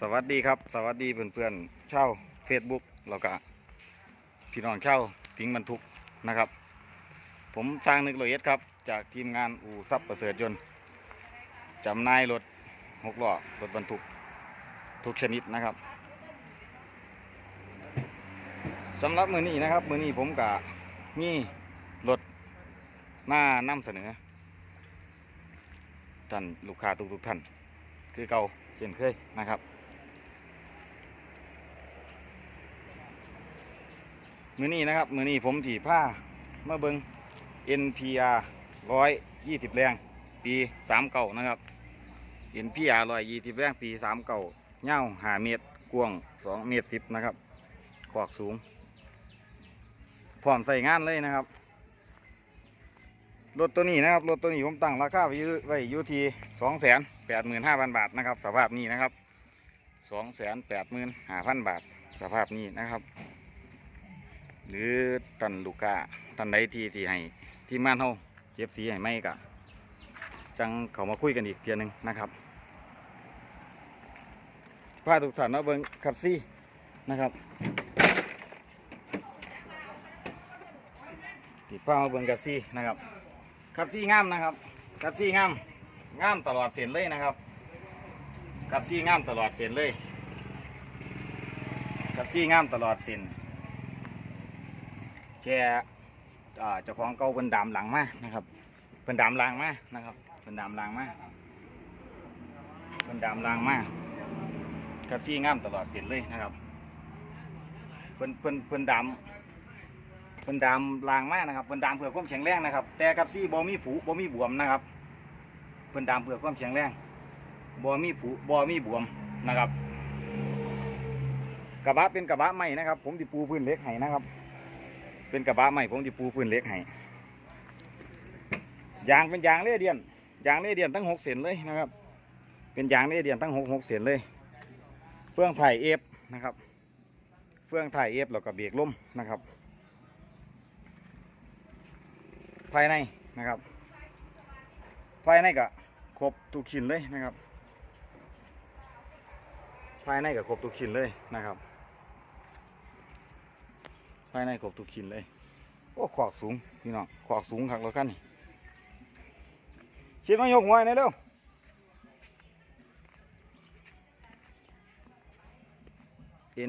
สวัสดีครับ สวัสดีเพื่อนๆเช่าว Facebook แล้วก็พี่น้องเช่าทิ้งบรรทุกนะครับ ผมสร้างนึกโลเอสครับ จากทีมงานอู่ซับประเสริฐยนต์จำนายรถหกล้อรถบรรทุกทุกชนิดนะครับสำหรับมือนี้นะครับ มือนี้ผมกับมีรถมานำเสนอท่านลูกค้าทุกๆท่าน คือเก่าเช่นเคยนะครับ มือนี้นะครับ มือนี้ผมถีผ้ามาเบิง NPR ร้อยยี่สิบแรงปีสามเก่านะครับ NPR ร้อยยี่สิบแรงปีสามเก่าเง่าหาเมตรกว้างสองเมตรสิบนะครับขวากสูง พร้อมใส่งานเลยนะครับ รถตัวนี้นะครับ รถตัวนี้ผมตั้งราคาไว้อยู่ไว้อยู่ที่สองแสนแปดหมื่นห้าพันบาทนะครับ สภาพนี้นะครับสองแสนแปดหมื่นห้าพันบาท สภาพนี้นะครับ หรือตันลูกค้าตันใดที่ที่ให้ที่ม่านเฮาเจ็บสีให้ไหมกะจังเขามาคุยกันอีกเทียหนึงนะครับพาทุกท่านมาเบิ่งขับซี่นะครับติดพามาเบิ่งขับซี่นะครับขับซี่งามนะครับขับซี่งามงามตลอดเส้นเลยนะครับขับซี่งามตลอดเส้นเลยขับซี่งามตลอดเส้น แค่เจ้าของเก่าเป็นดามหลังมานะครับเป็นดามหลังมานะครับเป็นดามหลังมาเป็นดามหลังมากาซี่งามตลอดเส้นเลยนะครับเพิ่นเพิ่นเพิ่นดามเพิ่นดามลางมากนะครับเพิ่นดามเพื่อความแข็งแรงนะครับ แต่กับซี่บ่มีผุบ่มีบวมนะครับเพิ่นดามเพื่อความแข็งแรงบ่มีผุบ่มีบวมนะครับ กระบะเป็นกระบะใหม่นะครับ ผมติปูพื้นเล็กให้นะครับ เป็นกระบะใหม่ผมจะปูพื้นเล็กให้ยางเป็นยางเล่เดียนยางเล่เดียนทั้งหกเส้นเลยนะครับ เป็นยางเล่เดียนทั้งหกหกเส้นเลย เฟื่องถ่ายเอฟนะครับ เฟื่องถ่ายเอฟแล้วก็เบรกล่มนะครับ ภายในนะครับ ภายในก็ครบทุกชิ้นเลยนะครับ ภายในก็ครบทุกชิ้นเลยนะครับ ภายในครบทุกชิ้นเลย โอ้ขวากสูงพี่น้องขวากสูงคักแล้วกันนี่ชิดมายกหัวหน่อยเร็ว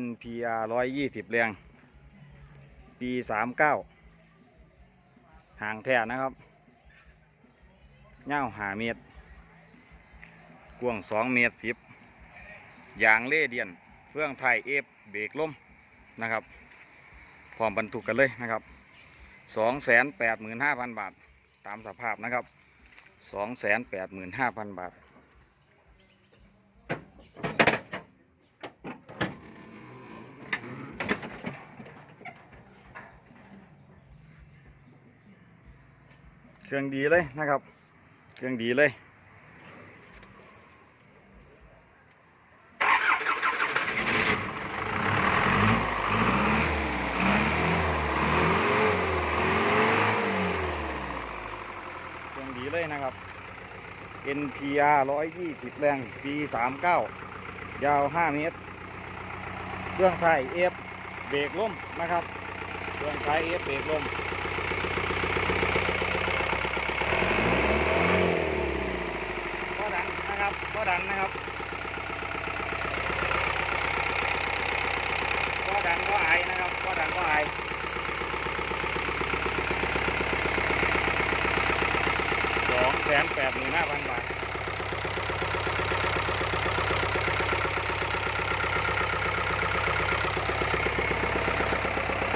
NPR ร้อยยี่สิบแรงปีสามเก้าห่างแท้นะครับเง่าหาเมตร กว้างสองเมตรสิบยางเล่เดียน เฟื่องไทยเอฟเบรกล่มนะครับ พร้อมบรรทุกกันเลยนะครับสองแสนแปดหมื่นห้าพันบาท ตามสภาพนะครับสองแสนแปดหมื่นห้าพันบาท เครื่องดีเลยนะครับ เครื่องดีเลย เครื่องดีเลยนะครับ NPR 120 แรงปี39 ยาว 5 เมตร เครื่องไทย F เบรกล่มนะครับ เครื่องไทย F เบรกล่มก็ดันนะครับก็ดันนะครับก็ดันก็ไอายนะครับก็ดันก็ไอาย สองแส นแปดหมื่นห้าพันบาท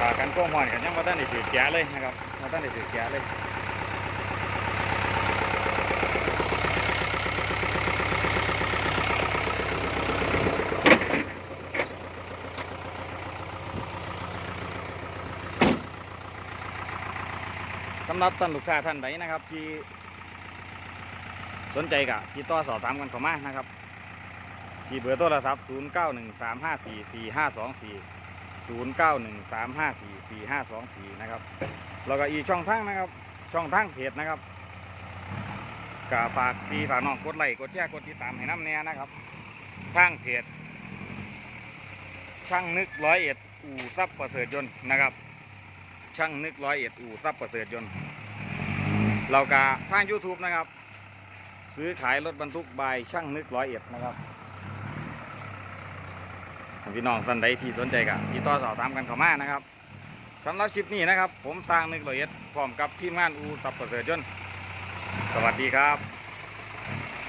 ฝากกันก้มหอนกันยังมาตั้งแต่ถือแก่เลยนะครับมาตั้งแต่ถือแก่เลยสำหรับท่านลูกค้าท่านใดนะครับที่ สนใจกะติดต่อสอบถามกันเข้ามานะครับ ที่เบอร์โทรศัพท์ 0 9 1 3 5 4 4 5 2 4 0 9 1 3 5 4 4 5 2 4 นะครับ แล้วก็อีกช่องทางนะครับ ช่องทางเพจนะครับกะฝากพี่ฝากน้องกดไลค์กดแชร์กดติดตามให้น้ำแน่นะครับ ทางเพจช่างนึกร้อยเอ็ดอู่ซับประเสริฐยนต์นะครับ ช่างนึกร้อยเอ็ดอู่ซับประเสริฐยนต์เรากาทาง YouTube นะครับ ซื้อขายรถบรรทุกบายช่างนึกร้อยเอ็ดนะครับพี่น้องท่านใดที่สนใจกันที่ต่อสอบถามกันเข้ามานะครับสำหรับชิปนี้นะครับ ผมสร้างนึกร้อยเอ็ดพร้อมกับทีมงานอูตับประเสริฐยนต์สวัสดีครับ